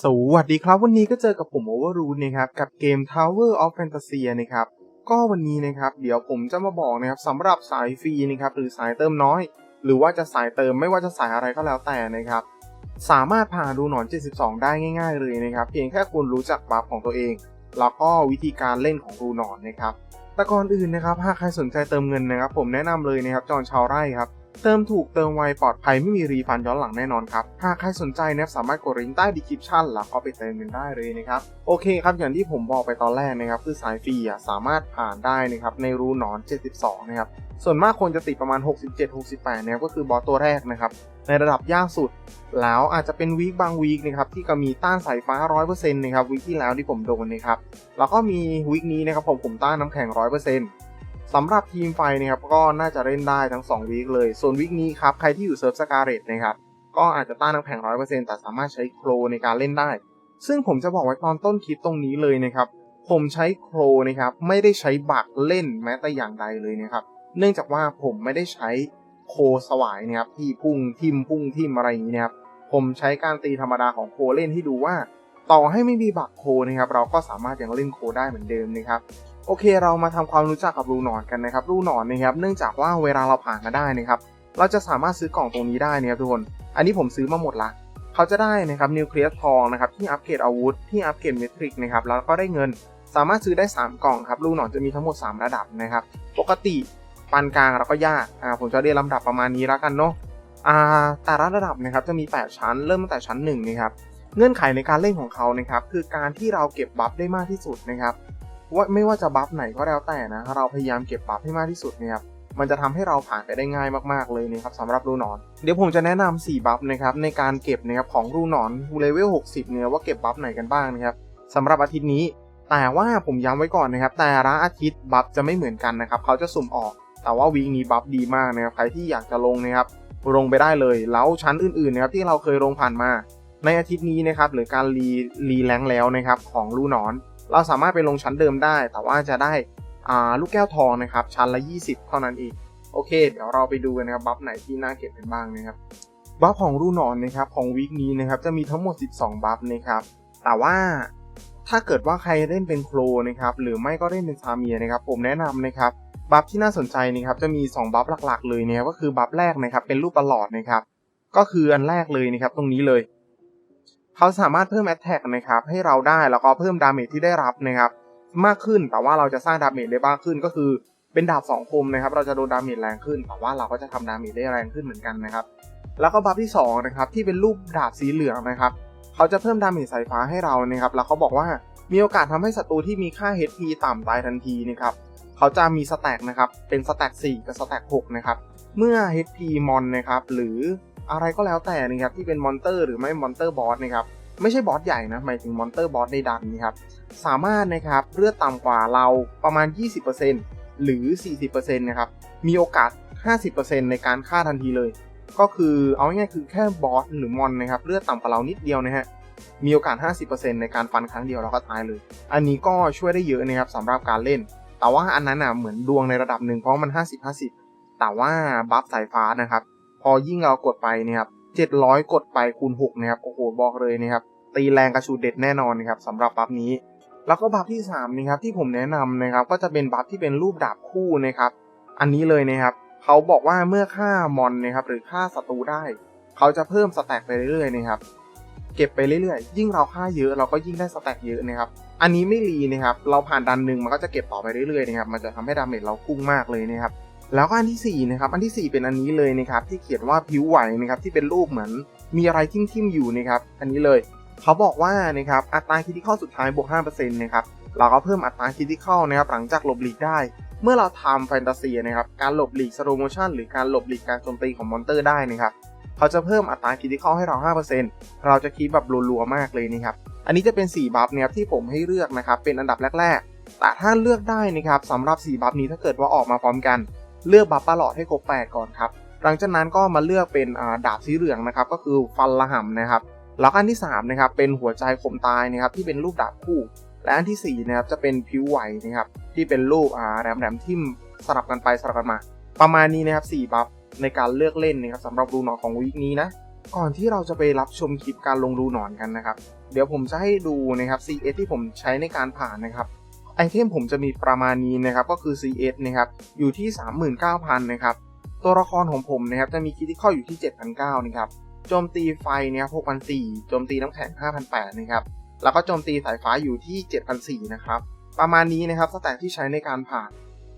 สวัสดีครับวันนี้ก็เจอกับผม Overroot นะครับกับเกม Tower of Fantasia นะครับก็วันนี้นะครับเดี๋ยวผมจะมาบอกนะครับสำหรับสายฟรีนะครับหรือสายเติมน้อย หรือว่าจะสายเติมไม่ว่าจะสายอะไรก็แล้วแต่นะครับสามารถผ่านดูหนอน 72 ได้ง่าย ๆ เลยนะครับเพียงแค่คุณรู้จักบัฟของตัวเอง แล้วก็วิธีการเล่นของรูหนอนนะครับแต่ก่อนอื่นนะครับหากใครสนใจเติมเงินนะครับ ผมแนะนำเลยนะครับจอนชาวไร่ครับ เติมถูกเติมไวปลอดภัยไม่มีรีฟันย้อนหลังแน่นอนครับ หากใครสนใจนะครับสามารถกดลิงก์ใต้ดีคริปชันแล้วก็ไปเติมเงินได้เลยนะครับ โอเคครับอย่างที่ผมบอกไปตอนแรกนะครับ คือสายฟรีอะสามารถผ่านได้นะครับในรูหนอน 72 นะครับ ส่วนมากคนจะติดประมาณ 67-68นะครับก็คือบอสตัวแรกนะครับ ในระดับยากสุด แล้วอาจจะเป็นวีคบางวีคนะครับที่ก็มีต้านสายฟ้า 100%นะครับวีคที่แล้วที่ผมโดนนะครับแล้วก็มีวีคนี้นะครับผมผมต้านน้ำแข็ง 100% สำหรับทีมไฟนะครับก็น่าจะเล่นได้ทั้ง2วีคเลย ส่วนวีคนี้ครับใครที่อยู่เซิร์ฟสกาเรตนะครับก็อาจจะต้านน้ำแข็ง100%แต่สามารถใช้โครในการเล่นได้ ซึ่งผมจะบอกไว้ตอนต้นคลิปตรงนี้เลยนะครับ ผมใช้โครนะครับไม่ได้ใช้บักเล่นแม้แต่อย่างใดเลยนะครับ เนื่องจากว่าผมไม่ได้ใช้โคสวายนะครับที่พุ่งทิมพุ่งทิมอะไรอย่างนี้นะครับผมใช้การตีธรรมดาของโคเล่นที่ดูว่า ต่อให้ไม่มีบักโคนะครับเราก็สามารถยังเล่นโคได้เหมือนเดิมนะครับ โอเคเรามาทำความรู้จักกับรูหนอนกันนะครับรูหนอนนะครับเนื่องจากว่าเวลาเราผ่านมาได้นะครับเราจะสามารถซื้อกล่องตรงนี้ได้นะครับทุกคน อันนี้ผมซื้อมาหมดละเขาจะได้นะครับนิวเคลียสทองนะครับที่อัปเกรดอาวุธที่อัปเกรดเมทริกนะครับแล้วก็ได้เงินสามารถซื้อได้ 3 กล่องครับรูหนอนจะมีทั้งหมด 3 ระดับนะครับปกติปานกลางเราก็ยากอ่าผมจะเรียนลำดับประมาณนี้แล้วกันเนาะอ่าแต่ละระดับนะครับจะมี 8 ชั้น เริ่มตั้งแต่ชั้น1นะครับเงื่อนไขในการเล่นของเขานะครับคือการที่เราเก็บบัฟได้มากที่สุดนะครับ ว่าไม่ว่าจะบัฟไหนก็แล้วแต่นะ เราพยายามเก็บบัฟให้มากที่สุดนะครับมันจะทำให้เราผ่านไปได้ง่ายมากๆเลยนะครับสำหรับรูนอน เดี๋ยวผมจะแนะนำ4บัฟนะครับในการเก็บนะครับของรูนอนเลเวล 60 เนี่ยว่าเก็บบัฟไหนกันบ้างนะครับสำหรับอาทิตย์นี้ แต่ว่าผมย้ำไว้ก่อนนะครับ แต่ละอาทิตย์บัฟจะไม่เหมือนกันนะครับเขาจะสุ่มออก แต่ว่าวีคนี้บัฟดีมากนะครับใครที่อยากจะลงนะครับลงไปได้เลย แล้วชั้นอื่นๆนะครับที่เราเคยลงผ่านมา ในอาทิตย์นี้นะครับหรือการรีรีแรงแล้วนะครับของรูนอน เราสามารถไปลงชั้นเดิมได้ แต่ว่าจะได้ลูกแก้วทองนะครับ ชั้นละ 20 เท่านั้นเองโอเค เดี๋ยวเราไปดูกันนะครับบัฟไหนที่น่าเก็บกันบ้างนะครับบัฟของรูนอนนะครับของวีคนี้นะครับจะมีทั้งหมด 12 บัฟนะครับแต่ว่าถ้าเกิดว่าใครเล่นเป็นโครนะครับหรือไม่ก็เล่นเป็นซาเมียนะครับผมแนะนำนะครับบัฟที่น่าสนใจนะครับจะมี 2 บัฟหลักๆ เลยเนะครับก็คือบัฟแรกนะครับเป็นรูปประหลอดนะครับก็คืออันแรกเลยนะครับตรงนี้เลย เขาสามารถเพิ่มแอตแทกนะครับให้เราได้แล้วก็เพิ่มดาเมจที่ได้รับนะครับมากขึ้นแต่ว่าเราจะสร้างดาเมจได้มากขึ้นก็คือเป็นดาบสองคมนะครับเราจะโดนดาเมจแรงขึ้นแต่ว่าเราก็จะทำดาเมจได้แรงขึ้นเหมือนกันนะครับแล้วก็บัฟที่2นะครับที่เป็นรูปดาบสีเหลืองนะครับเขาจะเพิ่มดาเมจสายฟ้าให้เรานะครับแล้วเขาบอกว่ามีโอกาสทำให้ศัตรูที่มีค่า HP ต่ำตายทันทีนะครับเขาจะมีสแต็กนะครับเป็นสแต็ก4กับสแต็ก6นะครับเมื่อ HP มอนนะครับหรือ อะไรก็แล้วแต่นะครับที่เป็นมอนเตอร์หรือไม่มอนเตอร์บอสนะครับไม่ใช่บอสใหญ่นะหมายถึงมอนเตอร์บอสในดันนะครับสามารถนะครับเลือดต่ำกว่าเราประมาณ 20%หรือ 40%นะครับมีโอกาส 50%ในการฆ่าทันทีเลย ก็คือเอาง่ายๆคือแค่บอสหรือมอนนะครับเลือดต่ำกว่าเรานิดเดียวนะฮะมีโอกาส 50%ในการฟันครั้งเดียวเราก็ตายเลย อันนี้ก็ช่วยได้เยอะนะครับสำหรับการเล่น แต่ว่าอันนั้นอะเหมือนดวงในระดับหนึ่งเพราะมัน 50-50 แต่ว่าบัฟสายฟ้านะครับ พอยิ่งเรากดไปเนี่ยครับ700กดไปคูณ6นะครับโอ้โหบอกเลยนะครับตีแรงกระชูเด็ดแน่นอนนะครับสำหรับบัฟนี้ แล้วก็บัฟที่3นะครับที่ผมแนะนำนะครับก็จะเป็นบัฟที่เป็นรูปดาบคู่นะครับอันนี้เลยนะครับเขาบอกว่าเมื่อฆ่ามอนนะครับหรือฆ่าศัตรูได้ เขาจะเพิ่มสแต็กไปเรื่อยๆนะครับเก็บไปเรื่อยๆ ยิ่งเราฆ่าเยอะเราก็ยิ่งได้สแต็กเยอะนะครับอันนี้ไม่รีนะครับเราผ่านดันหนึ่งมันก็จะเก็บต่อไปเรื่อยๆนะครับมันจะทำให้ดาเมจเราพุ่งมากเลยนะครับ แล้วก็อันที่4นะครับอันที่ 4 เป็นอันนี้เลยนะครับที่เขียนว่าผิวไหวนะครับที่เป็นรูปเหมือนมีอะไรทิ่มๆอยู่นะครับอันนี้เลยเขาบอกว่านะครับอัตราคิดที่เข้าสุดท้ายบวก5%นะครับเราก็เพิ่มอัตราคิดที่เข้านะครับหลังจากหลบหลีกได้ เมื่อเราทำแฟนตาซีนะครับการหลบหลีกสโลโมชันหรือการหลบหลีกการโจมตีของมอนเตอร์ได้นะครับเขาจะเพิ่มอัตราคิดที่เข้าให้เรา 5%เราจะคิดแบบรัวๆมากเลยนะครับอันนี้จะเป็น 4 บัฟนะครับที่ผมให้เลือกนะครับเป็นอันดับแรก ๆ แต่ถ้าเลือกได้นะครับสำหรับ 4 บัฟนี้ถ้าเกิดว่าออกมาพร้อมกัน เลือกบัฟประหลอดให้ครบ 8 ก่อนครับ หลังจากนั้นก็มาเลือกเป็นดาบสีเหลืองนะครับ ก็คือฟันละห่ำนะครับ แล้วอันที่3นะครับเป็นหัวใจคมตายนะครับที่เป็นรูปดาบคู่ และอันที่4นะครับจะเป็นผิวไหวนะครับที่เป็นรูปอ่าแหลมทิ่มสลับกันไปสลับกันมา ประมาณนี้นะครับ4บัฟในการเลือกเล่นนะครับสำหรับรูหนอนของวีคนี้นะก่อนที่เราจะไปรับชมคลิปการลงรูหนอนกันนะครับ เดี๋ยวผมจะให้ดูนะครับ CS ที่ผมใช้ในการผ่านนะครับ ไอเทมผมจะมีประมาณนี้นะครับก็คือ CS นะครับอยู่ที่ 39,000นะครับตัวละครของผมนะครับจะมีคิดที่ข้ออยู่ที่ 7,900นะครับโจมตีไฟเนี่ย6,400โจมตีน้ำแข็ง5,800นะครับแล้วก็โจมตีสายฟ้าอยู่ที่ 7,400นะครับประมาณนี้นะครับสแต็กที่ใช้ในการผ่าน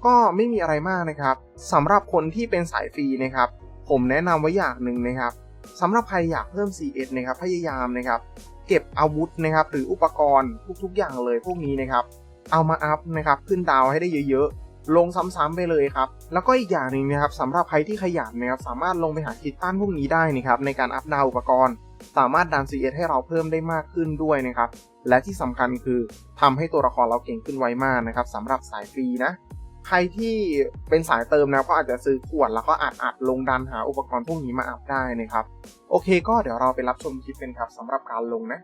ก็ไม่มีอะไรมากนะครับสำหรับคนที่เป็นสายฟรีนะครับผมแนะนำไว้อย่างหนึ่งนะครับสำหรับใครอยากเพิ่ม CS นะครับพยายามนะครับเก็บอาวุธนะครับหรืออุปกรณ์ทุกๆอย่างเลยพวกนี้นะครับ เอามาอัพนะครับขึ้นดาวให้ได้เยอะๆ ลงซ้ำๆไปเลยครับ แล้วก็อีกอย่างหนึ่งนะครับสำหรับใครที่ขยันนะครับสามารถลงไปหาคิดตั้นพวกนี้ได้นะครับในการอัพดาวอุปกรณ์ สามารถดัน CS ให้เราเพิ่มได้มากขึ้นด้วยนะครับและที่สำคัญคือทำให้ตัวละครเราเก่งขึ้นไวมากนะครับสำหรับสายฟรีนะใครที่เป็นสายเติมนะก็อาจจะซื้อขวดแล้วก็อัดอัดลงดันหาอุปกรณ์พวกนี้มาอัพได้นะครับ โอเคก็เดี๋ยวเราไปรับชมคลิปกันครับสำหรับการลงนะ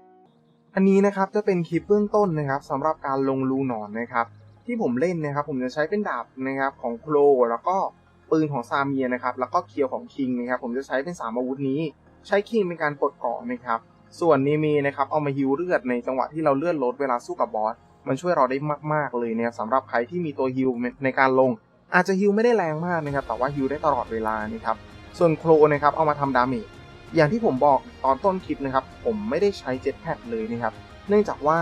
อันนี้นะครับจะเป็นคลิปเบื้องต้นนะครับสำหรับการลงรูหนอนนะครับ ที่ผมเล่นนะครับ ผมจะใช้เป็นดาบนะครับของโคลแล้วก็ปืนของซาเมียนะครับ แล้วก็เคียวของคิงนะครับ ผมจะใช้เป็น3อาวุธนี้ ใช้คิงเป็นการกดเกาะนะครับ ส่วนนเมนะครับเอามาฮิวเลือดในจังหวะที่เราเลือดลดเวลาสู้กับบอสมันช่วยเราได้มาก ๆ เลยนะครับสำหรับใครที่มีตัวฮิวในการลง อาจจะฮิวไม่ได้แรงมากนะครับ แต่ว่าฮิวได้ตลอดเวลานะครับ ส่วนโคลนะครับเอามาทำดาเมจ อย่างที่ผมบอกตอนต้นคลิปนะครับ ผมไม่ได้ใช้เจ็ตแพดเลยนะครับ เนื่องจากว่า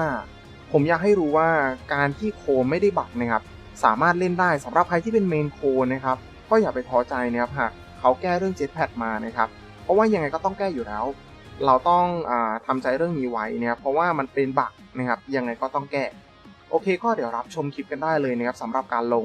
ผมอยากให้รู้ว่าการที่โคไม่ได้บักนะครับ สามารถเล่นได้สำหรับใครที่เป็นเมนโคนะครับ ก็อย่าไปท้อใจนะครับหากเขาแก้เรื่องเจ็ตแพดมานะครับ เพราะว่ายังไงก็ต้องแก้อยู่แล้ว เราต้องอทำใจเรื่องนี้ไว้นะครับเพราะว่ามันเป็นบักนะครับ ยังไงก็ต้องแก้โอเคก็เดี๋ยวรับชมคลิปกันได้เลยนะครับสำหรับการลง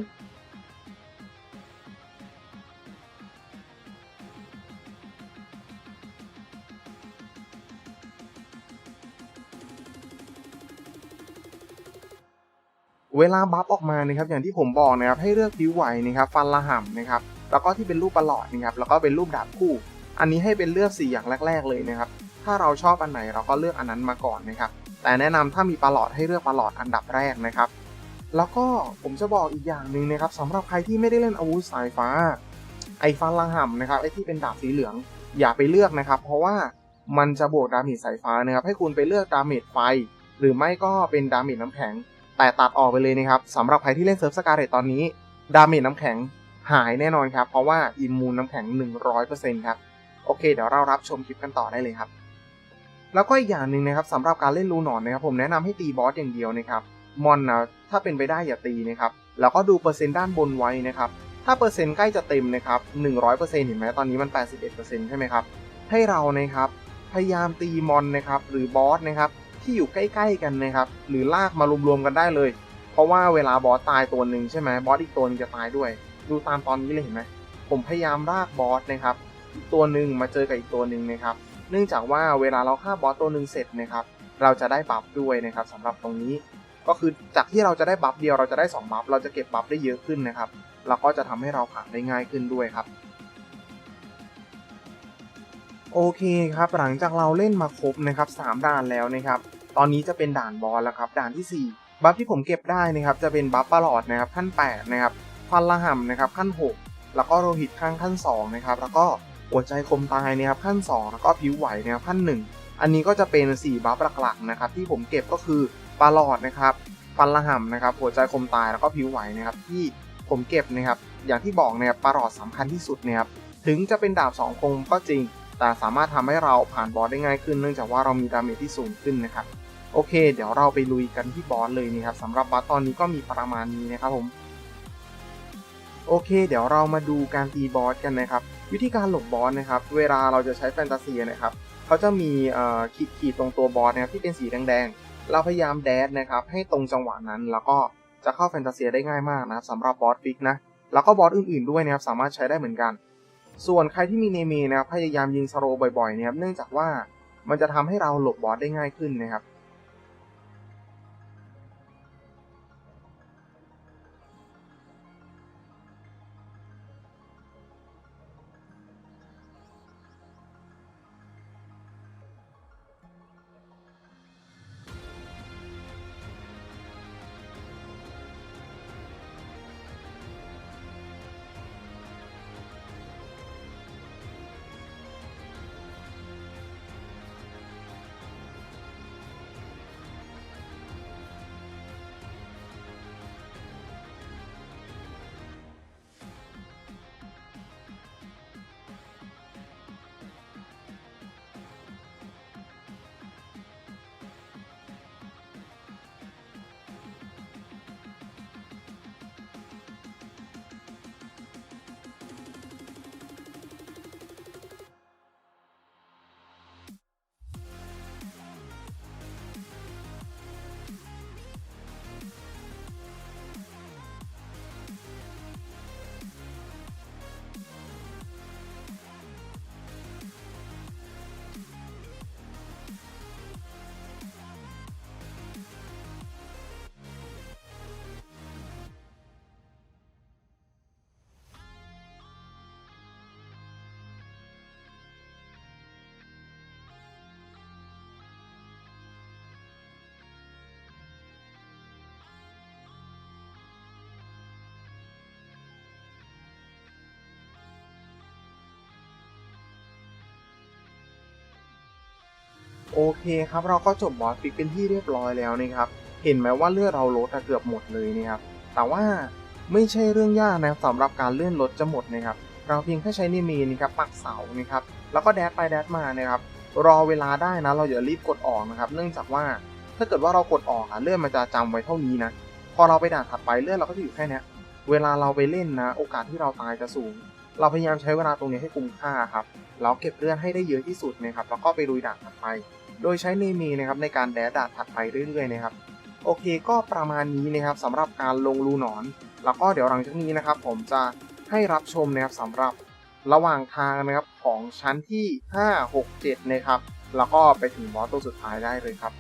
เวลาบัฟออกมานะครับอย่างที่ผมบอกนะครับให้เลือกผิวไหวนะครับฟันละห่ำนะครับแล้วก็ที่เป็นรูปประหลอดนะครับแล้วก็เป็นรูปดาบคู่ อันนี้ให้เป็นเลือก 4 อย่างแรก ๆ เลยนะครับถ้าเราชอบอันไหนเราก็เลือกอันนั้นมาก่อนนะครับแต่แนะนำถ้ามีประหลอดให้เลือกประหลอดอันดับแรกนะครับแล้วก็ผมจะบอกอีกอย่างหนึ่งนะครับสำหรับใครที่ไม่ได้เล่นอาวุธสายฟ้า ไอ้ฟันละห่ำนะครับไอ้ที่เป็นดาบสีเหลือง อย่าไปเลือกนะครับ เพราะว่ามันจะบวกดาเมจสายฟ้านะครับให้คุณไปเลือกดาเมจไฟ หรือไม่ก็เป็นดาเมจน้ำแข็ง แต่ตัดออกไปเลยนะครับสำหรับใครที่เล่นเซิร์ฟสกาเรตตอนนี้ ดาเมจน้ำแข็งหายแน่นอนครับ เพราะว่าอิมมูนน้ำแข็ง 100%ครับ โอเค เดี๋ยวเรารับชมคลิปกันต่อได้เลยครับ แล้วก็อีกอย่างหนึ่งนะครับสำหรับการเล่นรูหนอนนะครับผมแนะนำให้ตีบอสอย่างเดียวนะครับมอนนะถ้าเป็นไปได้อย่าตีนะครับแล้วก็ดูเปอร์เซ็นต์ด้านบนไว้นะครับถ้าเปอร์เซ็นต์ใกล้จะเต็มนะครับ100%เห็นไหมตอนนี้มัน 81%ใช่ไหมครับให้เรานะครับพยายามตีมอนนะครับหรือบอสนะครับ ที่อยู่ใกล้ ๆ กันนะครับ หรือลากมารวมๆกันได้เลย เพราะว่าเวลาบอสตายตัวหนึ่งใช่ไหมบอสอีกตัวนึงจะตายด้วย ดูตามตอนนี้เลยเห็นไหมผมพยายามลากบอสนะครับตัวหนึ่งมาเจอกับอีกตัวหนึ่งนะครับ เนื่องจากว่าเวลาเราฆ่าบอสตัวหนึ่งเสร็จนะครับ เราจะได้บัฟด้วยนะครับสำหรับตรงนี้ ก็คือจากที่เราจะได้บัฟเดียวเราจะได้2บัฟเราจะเก็บบัฟได้เยอะขึ้นนะครับแล้วก็จะทำให้เราผ่านได้ง่ายขึ้นด้วยครับโอเคครับหลังจากเราเล่นมาครบนะครับ3ด่านแล้วนะครับ ตอนนี้จะเป็นด่านบอสแล้วครับ ด่านที่ 4 บัฟที่ผมเก็บได้นะครับ จะเป็นบัฟประหลอดนะครับขั้น 8 นะครับฟันละห่ำนะครับขั้น 6 แล้วก็โลหิตข้างขั้น 2 นะครับ แล้วก็หัวใจคมตายนะครับขั้น 2 แล้วก็ผิวไหวนะครับขั้น 1 อันนี้ก็จะเป็น 4 บัฟหลักๆนะครับที่ผมเก็บก็คือประหลอดนะครับฟันละห่ำนะครับหัวใจคมตายแล้วก็ผิวไหวนะครับที่ผมเก็บนะครับอย่างที่บอกนะครับประหลอดสำคัญที่สุดนะครับถึงจะเป็นดาบ2คมก็จริงแต่สามารถทำให้เราผ่านบอสได้ง่ายขึ้น เนื่องจากว่าเรามีดาเมจที่สูงขึ้นนะครับ โอเค เดี๋ยวเราไปลุยกันที่บอสเลยนะครับสำหรับบอสตอนนี้ก็มีประมาณนี้นะครับผม โอเค เดี๋ยวเรามาดูการตีบอสกันนะครับ วิธีการหลบบอสนะครับ เวลาเราจะใช้แฟนตาซีนะครับเขาจะมีขีดขีดตรงตัวบอสนะครับที่เป็นสีแดงๆ เราพยายามแดดนะครับ ให้ตรงจังหวะนั้น แล้วก็จะเข้าแฟนตาซีได้ง่ายมากนะครับสำหรับบอสฟิกนะแล้วก็บอสอื่นๆด้วยนะครับสามารถใช้ได้เหมือนกัน ส่วนใครที่มีเนเมนะครับพยายามยิงสโลบ่อยๆนะครับเนื่องจากว่ามันจะทำให้เราหลบบอสได้ง่ายขึ้นนะครับ โอเคครับ เราก็จบบอสฟิกเป็นที่เรียบร้อยแล้วนะครับ เห็นไหมว่าเลือดเราลดเกือบหมดเลยนะครับ แต่ว่าไม่ใช่เรื่องยากนะสำหรับการเลื่อนรถจะหมดนะครับ เราเพียงแค่ใช้นเมนนะครับปักเสานะครับ แล้วก็แดดไปแดดมานะครับ รอเวลาได้นะ เราอย่ารีบกดออกนะครับ เนื่องจากว่าถ้าเกิดว่าเรากดออกอะเลื่อนมันจะจำไว้เท่านี้นะ พอเราไปด่านถัดไปเลื่อนเราก็จะอยู่แค่นี้เวลาเราไปเล่นนะ โอกาสที่เราตายจะสูง เราพยายามใช้เวลาตรงนี้ให้คุ้มค่าครับแล้วเก็บเลือดให้ได้เยอะที่สุดนะครับ แล้วก็ไปลุยด่านถัดไป โดยใช้เนมีนะครับในการแดดดาดถัดไปเรื่อยๆนะครับโอเคก็ประมาณนี้นะครับสำหรับการลงรูหนอน แล้วก็เดี๋ยวหลังจากนี้นะครับ ผมจะให้รับชมนะครับสำหรับระหว่างทางนะครับของชั้นที่ 5 6 7 นะครับ แล้วก็ไปถึงบอสตัวสุดท้ายได้เลยครับ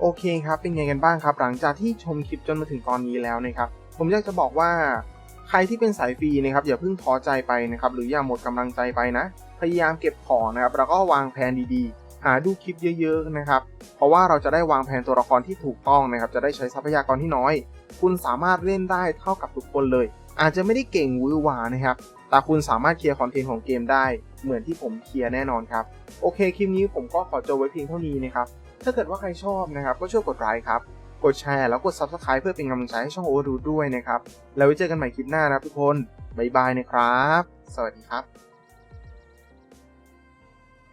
โอเคครับเป็นไงกันบ้างครับ หลังจากที่ชมคลิปจนมาถึงตอนนี้แล้วนะครับผมอยากจะบอกว่าใครที่เป็นสายฟรีนะครับอย่าเพิ่งท้อใจไปนะครับหรืออย่าหมดกำลังใจไปนะ พยายามเก็บของนะครับแล้วก็วางแผนดีๆ หาดูคลิปเยอะๆนะครับเพราะว่าเราจะได้วางแผนตัวละครที่ถูกต้องนะครับจะได้ใช้ทรัพยากรที่น้อย คุณสามารถเล่นได้เท่ากับทุกคนเลย อาจจะไม่ได้เก่งวือหวานะครับแต่คุณสามารถเคลียร์คอนเทนต์ของเกมได้ เหมือนที่ผมเคลียร์แน่นอนครับโอเคคลิปนี้ผมก็ขอจบไว้เพียงเท่านี้นะครับ ถ้าเกิดว่าใครชอบนะครับก็ช่วยกดไลค์ครับ กดแชร์แล้วกด Subscribe เพื่อเป็นกำลังใจให้ช่องโอเวอร์ดูด้วยนะครับ แล้วไว้เจอกันใหม่คลิปหน้านะครับทุกคน บ๊ายบายนะครับ สวัสดีครับ